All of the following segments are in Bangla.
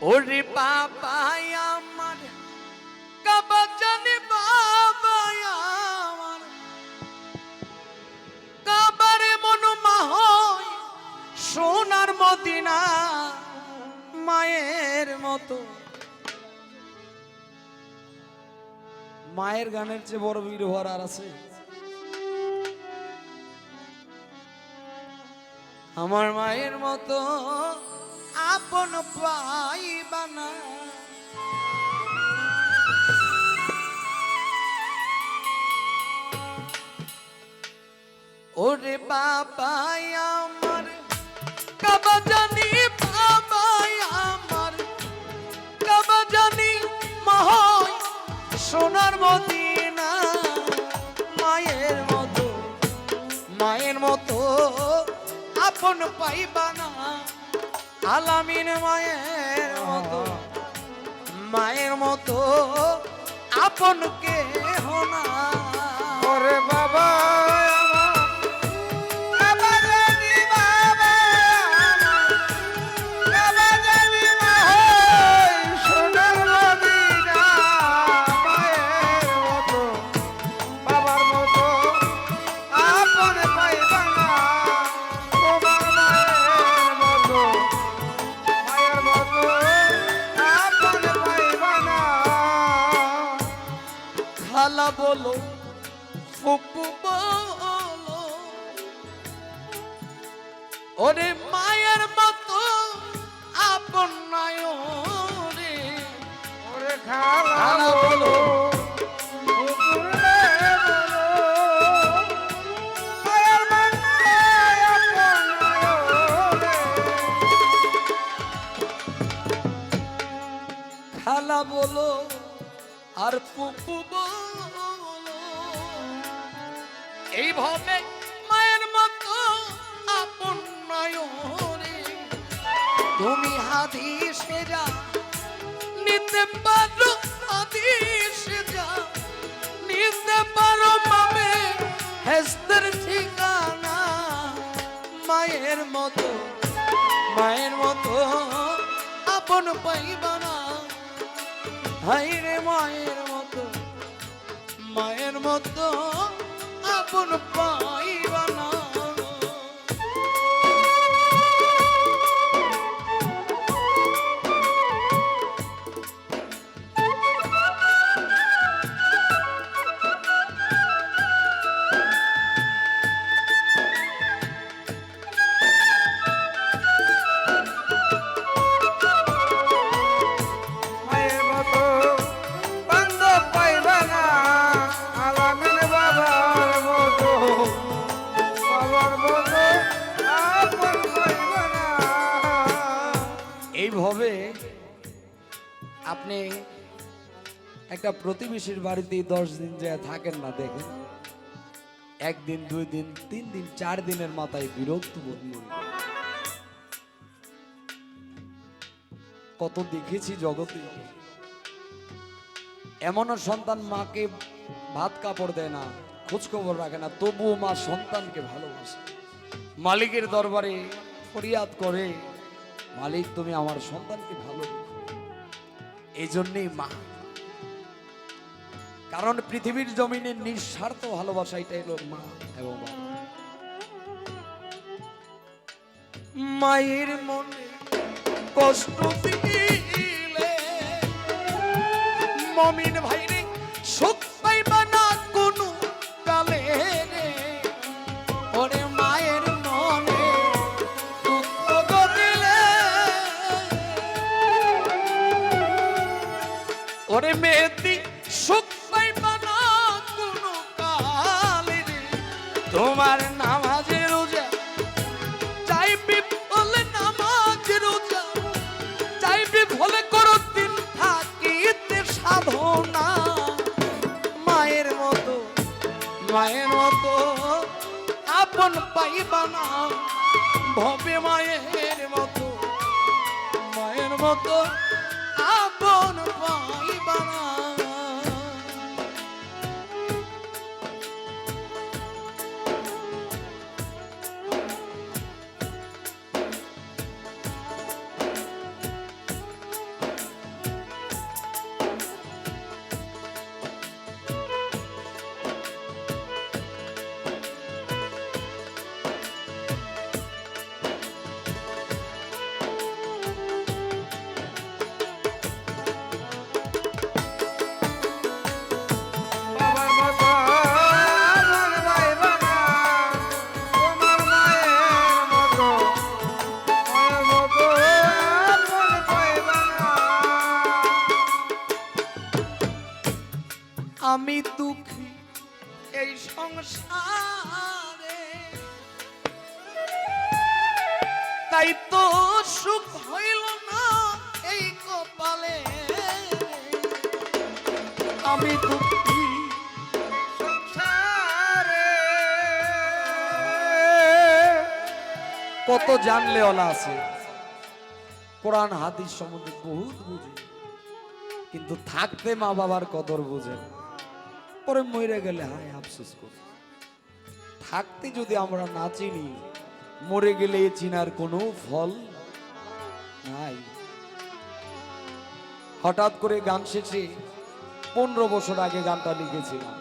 ওরে বাবাই আমার কাবা জানে বাবাই আমার। কাবারে মন মাহয় সোনার মদিনা মায়ের মতো। মায়ের গানের চেয়ে বড় বীরভর আর আছে। আমার মায়ের মতো আপন পাইবানা ওরে বাবাই আমার, কাবা জানি বাবাই আমার, কাবা জানি মহয় সোনার মদিনা, মায়ের মতো মায়ের মতো আপন পাইবানা আলামিন মায়ের মতো মায়ের মতো আপন কে হোনা ওরে বাবা বাবা। বলো ফুপু বলো ওরে মায়ের মতো আপন নয় রে ওরে খালা বলো। খালা বলো আর পুপু বলো। এইভাবে মায়ের মতো আপন নয় রে তুমি হাদিসে যা নিতে পারো হাদিসে যা নিতে পারো পাবে হেস্তের ঠিকানা। মায়ের মতো মায়ের মতো আপন পাইবা না। হাই রে মায়ের মতো মায়ের মতো আপন পাইবা এইভাবে আপনি একটা প্রতিবেশীর বাড়িতে দশ দিন যায় থাকেন না দেখেন। একদিন, দুই দিন, তিন দিন, চার দিনের মাথায় বিরক্ত কত দেখেছি জগতে। এমনও সন্তান মাকে ভাত কাপড় দেয় না খোঁজ খবর রাখে না, তবুও মা সন্তানকে ভালোবাসে। মালিকের দরবারে ফরিয়াদ করে মালিক, তুমি আমার সন্তানকে ভালো এই জন্যেই মা কারণ পৃথিবীর জমিনে নিঃস্বার্থ ভালোবাসা এটা হলো মা এবং। মায়ের মনে কষ্ট মমিন ভাই আপন পাইবা না। ভবে মায়ের মতো মায়ের মতো। এই সংসারে। তাই তো সুখ হইল না এই কপালে। আমি দুঃখী কত জানলে ওলা আছে। কোরআন, হাদিস সম্বন্ধে বহুত বুঝে। কিন্তু থাকতে মা বাবার কদর বুঝে না। পরে মরে গেলে হায় আফসোস করি। থাকতে যদি আমরা না চিনি, মরে গেলে চিনার কোনো ফল নাই। হঠাৎ করে গান শেষে পনেরো বছর আগে গানটা লিখেছিলাম।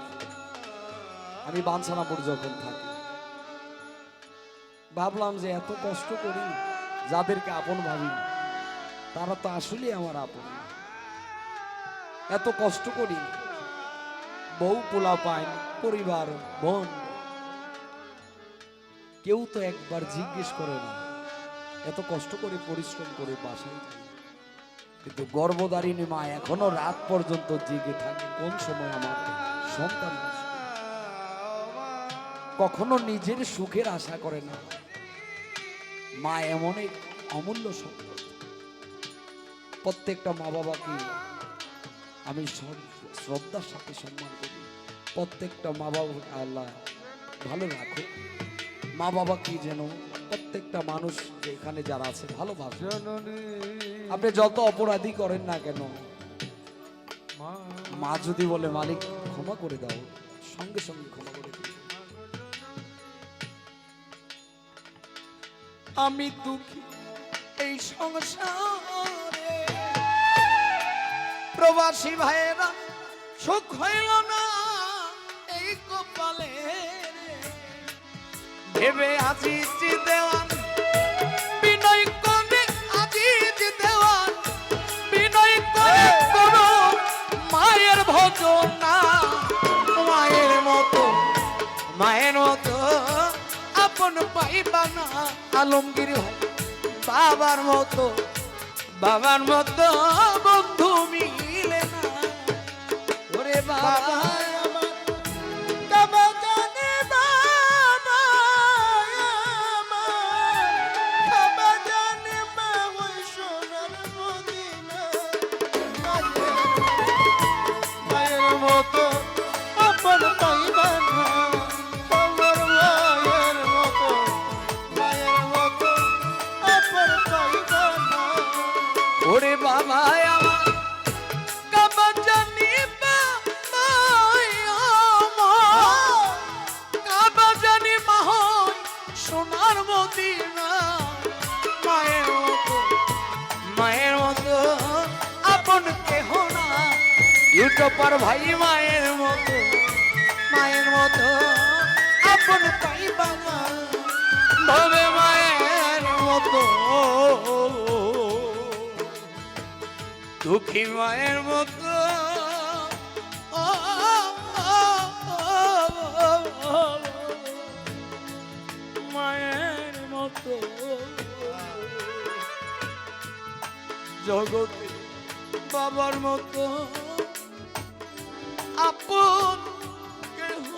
আমি বাঞ্ছানাপুর যখন থাকি, ভাবলাম যে এত কষ্ট করি, যাদেরকে আপন ভাবি তারা তো আসলে আমার আপন। এত কষ্ট করি বউ পোলা পায় পরিবার, বোন। কেউ তো একবার জিজ্ঞেস করে না, এত কষ্ট করে পরিশ্রম করে বাসায় কিন্তু গর্ভধারিণী মা এখনও রাত পর্যন্ত জেগে থাকে, কোন সময় আমার সন্তান? কখনো নিজের সুখের আশা করে না। মা এমন এক অমূল্য সম্পদ। প্রত্যেকটা মা বাবাকে আমি সব- শ্রদ্ধার সাথে সম্মান করি। প্রত্যেকটা মা বাবা আল্লাহ ভালো রাখো মা বাবাকে যেন প্রত্যেকটা মানুষ এখানে যারা আছে ভালোবাসে। আপনি যত অপরাধী করেন না কেন মা যদি বলে মালিক ক্ষমা করে দাও সঙ্গে সঙ্গে ক্ষমা করে আমি দুঃখী এই সংসারে। প্রবাসী ভাইয়েরা সুখ হইল না এই কপালে ভেবে আজিজ দেওয়ান মায়ের মায়ের মতো মায়ের মতো আপন পাইবা না। আলমগীর বাবার মতো বাবার মতো বন্ধু ওরে বাবা। ইউটিউবার ভাই মায়ের মতো মায়ের মতো আপন ভবে মায়ের মতো। দুঃখী মায়ের মতো। মায়ের মতো। জগতে বাবার মতো। আপন কেহ